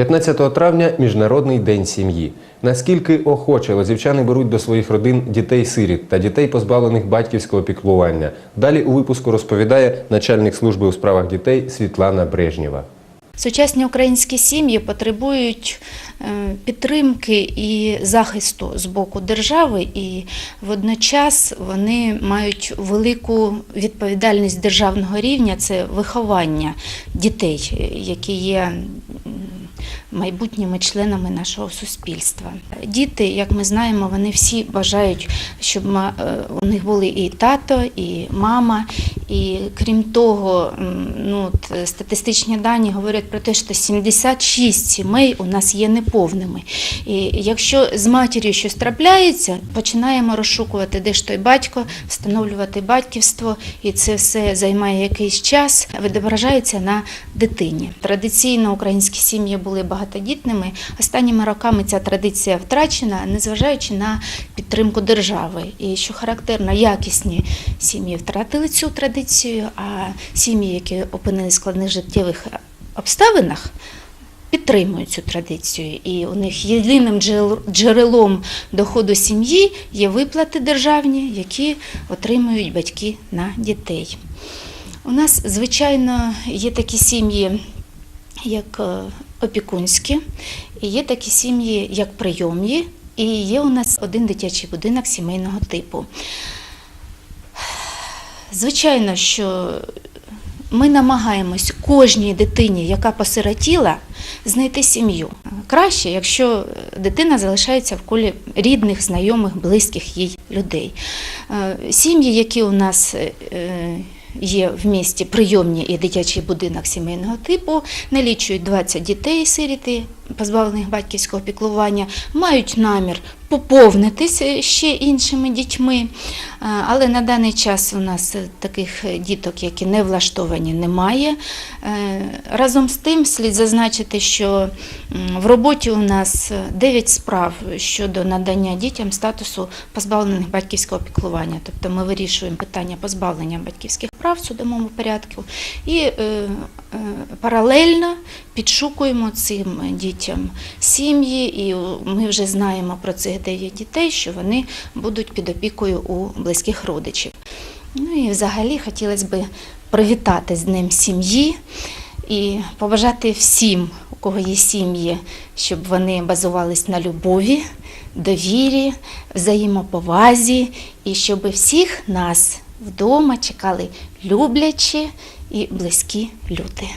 15 травня Міжнародний день сім'ї. Наскільки охоче лозівчани беруть до своїх родин дітей-сиріт та дітей, позбавлених батьківського піклування. Далі у випуску розповідає начальник служби у справах дітей Світлана Брежнєва. Сучасні українські сім'ї потребують е, підтримки і захисту з боку держави, і водночас вони мають велику відповідальність державного рівня це виховання дітей, які є майбутніми членами нашого суспільства. Діти, як ми знаємо, вони всі бажають, щоб е, у них були і тато, і мама. І крім того, ну, е, статистичні дані говорять про те, що 76 сімей у нас є неповними. І якщо з матір'ю щось трапляється, починаємо розшукувати, де ж той батько, встановлювати батьківство, і це все займає якийсь час, відображається на дитині. Традиційно українські сім'ї були багатодітними. Останніми роками ця традиція втрачена, незважаючи на підтримку держави. І що характерно, якісні сім'ї втратили цю традицію, а сім'ї, які опинилися в складних життєвих обставинах, підтримують цю традицію. І у них єдиним джерелом доходу сім'ї є виплати державні, які отримують батьки на дітей. У нас, звичайно, є такі сім'ї, як е, опікунські, і є такі сім'ї, як прийомні, і є у нас один дитячий будинок сімейного типу. Звичайно, що ми намагаємось кожній дитині, яка посиротіла, знайти сім'ю. Краще, якщо дитина залишається в колі рідних, знайомих, близьких їй людей. Е, Сім'ї, які у нас е, є в місті прийомні і дитячий будинок сімейного типу, налічують 20 дітей сиріти, позбавлених батьківського піклування, мають намір поповнитися ще іншими дітьми. Е, Але на даний час у нас е, таких е, діток, які не влаштовані, немає. Е, Разом з тим слід зазначити, що в роботі у нас 9 справ щодо надання дітям статусу позбавлених батьківського піклування. Тобто ми вирішуємо питання позбавлення батьківських прав в судовому порядку і е, е, паралельно підшукуємо цим дітям сім'ї, і ми вже знаємо про цих 9 дітей, що вони будуть під опікою у близьких родичів. Ну і взагалі хотілося б привітати з Днем сім'ї і побажати всім, у кого є сім'ї, щоб вони базувались на любові, довірі, взаємоповазі, і щоб всіх нас вдома чекали люблячі і близькі люди.